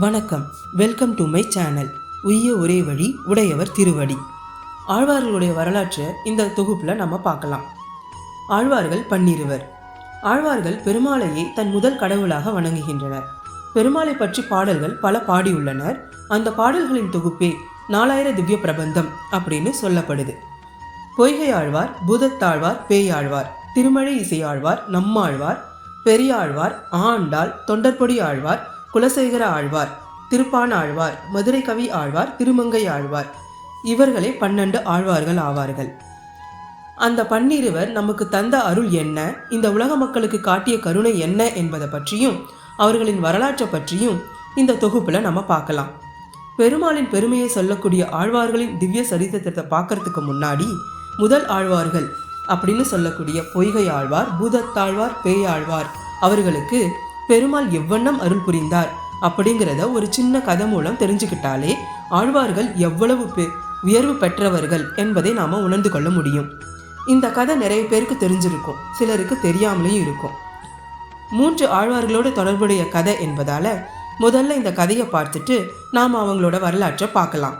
வணக்கம். Welcome to my channel உய்ய ஒரே வழி உடையவர் திருவடி. ஆழ்வார்களுடைய வரலாற்றை இந்த தொகுப்பில் நம்ம பார்க்கலாம். ஆழ்வார்கள் பன்னிருவர். ஆழ்வார்கள் பெருமாளையே தன் முதல் கடவுளாக வணங்குகின்றனர். பெருமாளை பற்றி பாடல்கள் பல பாடியுள்ளனர். அந்த பாடல்களின் தொகுப்பே நாலாயிர திவ்ய பிரபந்தம் அப்படின்னு சொல்லப்படுது. பொய்கை ஆழ்வார் பூதத்தாழ்வார் பேயாழ்வார் திருமழை இசையாழ்வார் நம்மாழ்வார் பெரியாழ்வார் ஆண்டாள் தொண்டர்பொடி ஆழ்வார் குலசேகர ஆழ்வார் திருப்பான் ஆழ்வார் மதுரை கவி ஆழ்வார் திருமங்கை ஆழ்வார். இவர்களே பன்னெண்டு ஆழ்வார்கள் ஆவார்கள். அந்த பன்னிருவர் நமக்கு தந்த அருள் என்ன? இந்த உலக மக்களுக்கு காட்டிய கருணை என்ன என்பதை பற்றியும் அவர்களின் வரலாற்றை பற்றியும் இந்த தொகுப்புல நம்ம பார்க்கலாம். பெருமாளின் பெருமையை சொல்லக்கூடிய ஆழ்வார்களின் திவ்ய சரித்திரத்தை பார்க்கறதுக்கு முன்னாடி முதல் ஆழ்வார்கள் அப்படின்னு சொல்லக்கூடிய பொய்கை ஆழ்வார் பூதத்தாழ்வார் பேயாழ்வார் அவர்களுக்கு பெருமாள் எவ்வண்ணம் அருள் புரிந்தார். அப்படிங்கிறத ஒரு சின்ன கதை மூலம் தெரிஞ்சுக்கிட்டாலே ஆழ்வார்கள் எவ்வளவு பெ உயர்வு பெற்றவர்கள் என்பதை நாம் உணர்ந்து கொள்ள முடியும். இந்த கதை நிறைய பேருக்கு தெரிஞ்சிருக்கும். சிலருக்கு தெரியாமலேயும் இருக்கும். மூன்று ஆழ்வார்களோடு தொடர்புடைய கதை என்பதால் முதல்ல இந்த கதையை பார்த்துட்டு நாம் அவங்களோட வரலாற்றை பார்க்கலாம்.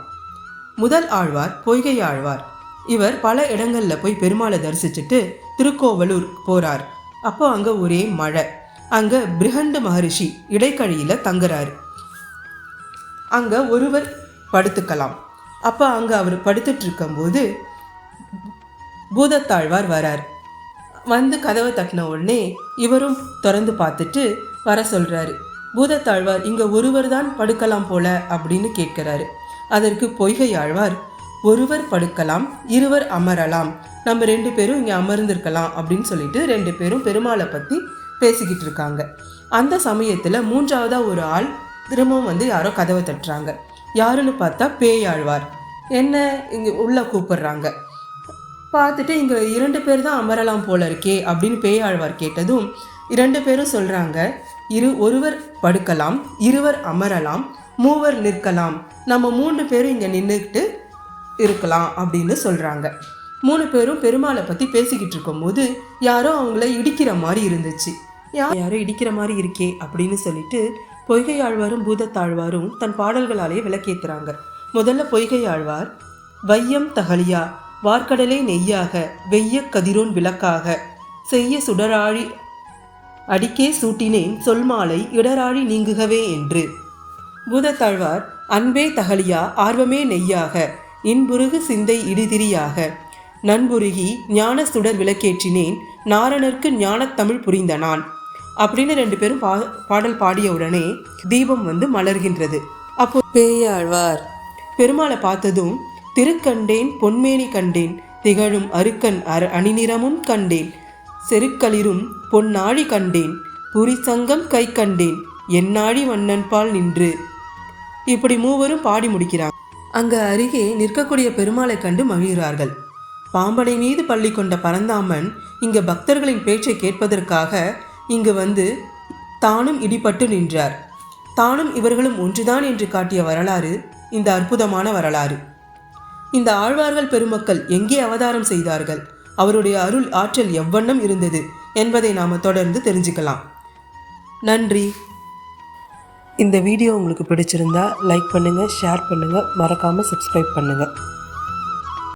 முதல் ஆழ்வார் பொய்கை ஆழ்வார். இவர் பல இடங்களில் போய் பெருமாளை தரிசிச்சுட்டு திருக்கோவலூர் போகிறார் அப்போ அங்கே ஒரே மழை. அங்கே பிரிகண்ட மகரிஷி இடைக்கழியில் தங்குறாரு. அங்கே ஒருவர் படுத்துக்கலாம். அப்போ அங்கே அவர் படுத்துட்டு இருக்கும்போது பூதத்தாழ்வார் வரார். வந்து கதவை தட்டின உடனே இவரும் திறந்து பார்த்துட்டு வர சொல்கிறாரு பூதத்தாழ்வார் இங்கே ஒருவர் தான் படுக்கலாம் போல அப்படின்னு கேட்குறாரு. அதற்கு பொய்கை ஆழ்வார் ஒருவர் படுக்கலாம் இருவர் அமரலாம். நம்ம ரெண்டு பேரும் இங்கே அமர்ந்திருக்கலாம் அப்படின்னு சொல்லிட்டு ரெண்டு பேரும் பெருமாளை பற்றி பேசிக்கிட்டு இருக்காங்க அந்த சமயத்தில் மூன்றாவதாக ஒரு ஆள் திரும்பவும் வந்து யாரோ கதவை தட்டுறாங்க. யாருன்னு பார்த்தா பேயாழ்வார் என்ன இங்கே உள்ளே கூப்பிடுறாங்க. பார்த்துட்டு இங்கே இரண்டு பேர் தான் அமரலாம் போல இருக்கே அப்படின்னு பேயாழ்வார் கேட்டதும் இரண்டு பேரும் சொல்கிறாங்க இரு ஒருவர் படுக்கலாம் இருவர் அமரலாம் மூவர் நிற்கலாம். நம்ம மூன்று பேரும் இங்கே நின்றுக்கிட்டு இருக்கலாம் அப்படின்னு சொல்கிறாங்க மூணு பேரும் பெருமாளை பற்றி பேசிக்கிட்டு இருக்கும்போது யாரோ அவங்கள இடிக்கிற மாதிரி இருந்துச்சு. யார் யாரோ இடிக்கிற மாதிரி இருக்கே அப்படின்னு சொல்லிட்டு பொய்கை ஆழ்வாரும் பூதத்தாழ்வாரும் தன் பாடல்களாலே விளக்கேத்துறாங்க. முதல்ல பொய்கை ஆழ்வார் வையம் தகலியா வார்க்கடலை நெய்யாக வெய்ய கதிரோன் விளக்காக செய்ய சுடராழி அடிக்கே சூட்டினேன் சொல்மாலை இடராழி நீங்குகவே என்று. பூதத்தாழ்வார் அன்பே தகலியா ஆர்வமே நெய்யாக இன்புருகு சிந்தை இடிதிரியாக நண்புருகி ஞான சுடர் விளக்கேற்றினேன் நாரணர்க்கு ஞானத் தமிழ் புரிந்த நான் அப்படின்னு ரெண்டு பேரும் பா பாடல் பாடிய உடனே தீபம் வந்து மலர்கின்றது. அப்போ பேயாழ்வார். பெருமாளை பார்த்ததும் திருக்கண்டேன் பொன்மேனி கண்டேன் திகழும் அருக்கன் அர அணிநிறமும் கண்டேன் செருக்களிரும் பொன்னாழி கண்டேன் புரிசங்கம் கை கண்டேன் என்னாழி மன்னன்பால் நின்று. இப்படி மூவரும் பாடி முடிக்கிறாங்க. அங்க அருகே நிற்கக்கூடிய பெருமாளை கண்டு மகிழ்கிறார்கள். பாம்பனை மீது பள்ளி கொண்ட பரந்தாமன் இங்கு பக்தர்களின் பேச்சை கேட்பதற்காக இங்கு வந்து தானும் இடிபட்டு நின்றார். தானும் இவர்களும் ஒன்றுதான் என்று காட்டிய வரலாறு இந்த அற்புதமான வரலாறு. இந்த ஆழ்வார்கள் பெருமக்கள் எங்கே அவதாரம் செய்தார்கள்? அவருடைய அருள் ஆற்றல் எவ்வண்ணம் இருந்தது என்பதை நாம் தொடர்ந்து தெரிஞ்சுக்கலாம். நன்றி. இந்த வீடியோ உங்களுக்கு பிடிச்சிருந்தா லைக் பண்ணுங்கள் ஷேர் பண்ணுங்கள் மறக்காமல் சப்ஸ்கிரைப் பண்ணுங்கள்